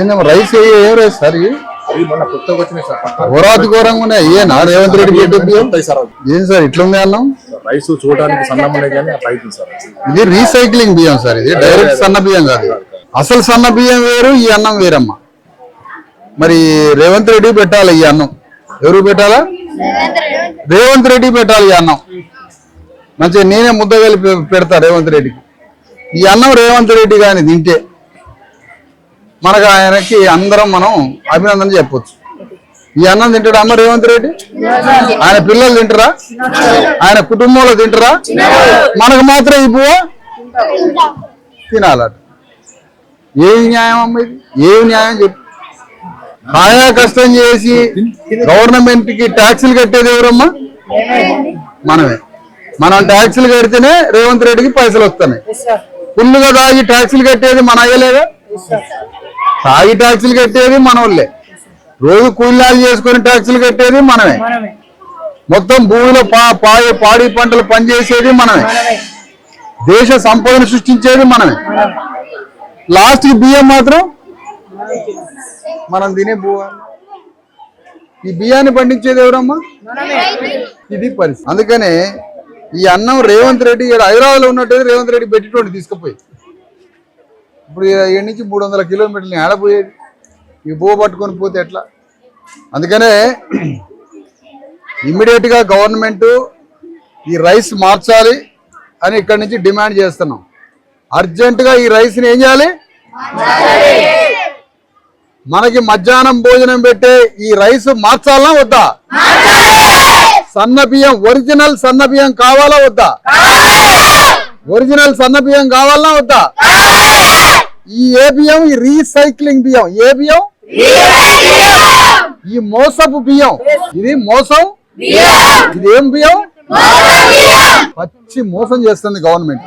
ఏందమ్మా రైస్ ఏ ఏ రైస్ సార్. ఘోరాతి ఘోరంగా ఉన్నాయి. ఏనా రేవంత్ రెడ్డి సార్. ఏం సార్ ఇట్లుంది అన్నం? రైస్ చూడడానికి ఇది రీసైక్లింగ్ బియ్యం సార్ ఇది డైరెక్ట్ సన్న బియ్యం కాదు. అసలు సన్న బియ్యం వేరు ఈ అన్నం వేరమ్మా. మరి రేవంత్ రెడ్డి పెట్టాలి ఈ అన్నం. ఎవరు పెట్టాలా? రేవంత్ రెడ్డి పెట్టాలి ఈ అన్నం. మంచిగా నేనే ముద్ద కలిపి పెడతా రేవంత్ రెడ్డికి. ఈ అన్నం రేవంత్ రెడ్డి కానీ తింటే. మనకు ఆయనకి అందరం మనం అభినందన చెప్పొచ్చు. ఈ అన్నం తింటాడు అమ్మ రేవంత్ రెడ్డి? ఆయన పిల్లలు తింటారా? ఆయన కుటుంబంలో తింటారా? మనకు మాత్రం ఈ పువ్వు? తినాలట. ఏమి న్యాయం అమ్మ ఇది? ఏమి న్యాయం చెప్పు. కాయా కష్టం చేసి గవర్నమెంట్కి ట్యాక్సులు కట్టేది ఎవరమ్మా? మనమే. మనం ట్యాక్సులు కడితేనే రేవంత్ రెడ్డికి పైసలు వస్తున్నాయి. ఫుల్గా తాగి ట్యాక్సులు కట్టేది మన అయ్యలేదా? తాగి ట్యాక్సులు కట్టేది మన వాళ్ళే రోజు కూలీలు చేసుకొని ట్యాక్సులు కట్టేది మనమే. మొత్తం భూమిలో పా పాడి పాడి పంటలు పనిచేసేది మనమే. దేశ సంపదను సృష్టించేది మనమే. లాస్ట్కి బియ్యం మాత్రం మనం తినే భూమి ఈ బియ్యాన్ని పండించేది ఎవరమ్మా? ఇది పరిస్థితి. అందుకనే ఈ అన్నం రేవంత్ రెడ్డి హైదరాబాద్లో ఉన్నట్టు రేవంత్ రెడ్డి పెట్టినోటి తీసుకుపోయి. ఇప్పుడు ఏడు నుంచి మూడు వందల కిలోమీటర్లు ఆడపోయేది ఈ భూ పట్టుకొని పోతే ఎట్లా? అందుకనే ఇమ్మీడియట్గా గవర్నమెంటు ఈ రైస్ మార్చాలి అని ఇక్కడి నుంచి డిమాండ్ చేస్తున్నాం. అర్జెంటుగా ఈ రైస్ని ఏం చేయాలి? మనకి మధ్యాహ్నం భోజనం పెట్టే ఈ రైస్ మార్చాలా వద్దా? సన్న బియ్యం ఒరిజినల్ సన్న బియ్యం కావాలా వద్దా? ఒరిజినల్ సన్న బియ్యం కావాలా వద్దా? ఈ ఏ బియ్యం ఈ రీసైక్లింగ్ బియ్యం. ఏ బియ్యం ఈ మోసపు బియ్యం. ఇది మోసం? ఇది ఏం బియ్యం. పచ్చి మోసం చేస్తుంది గవర్నమెంట్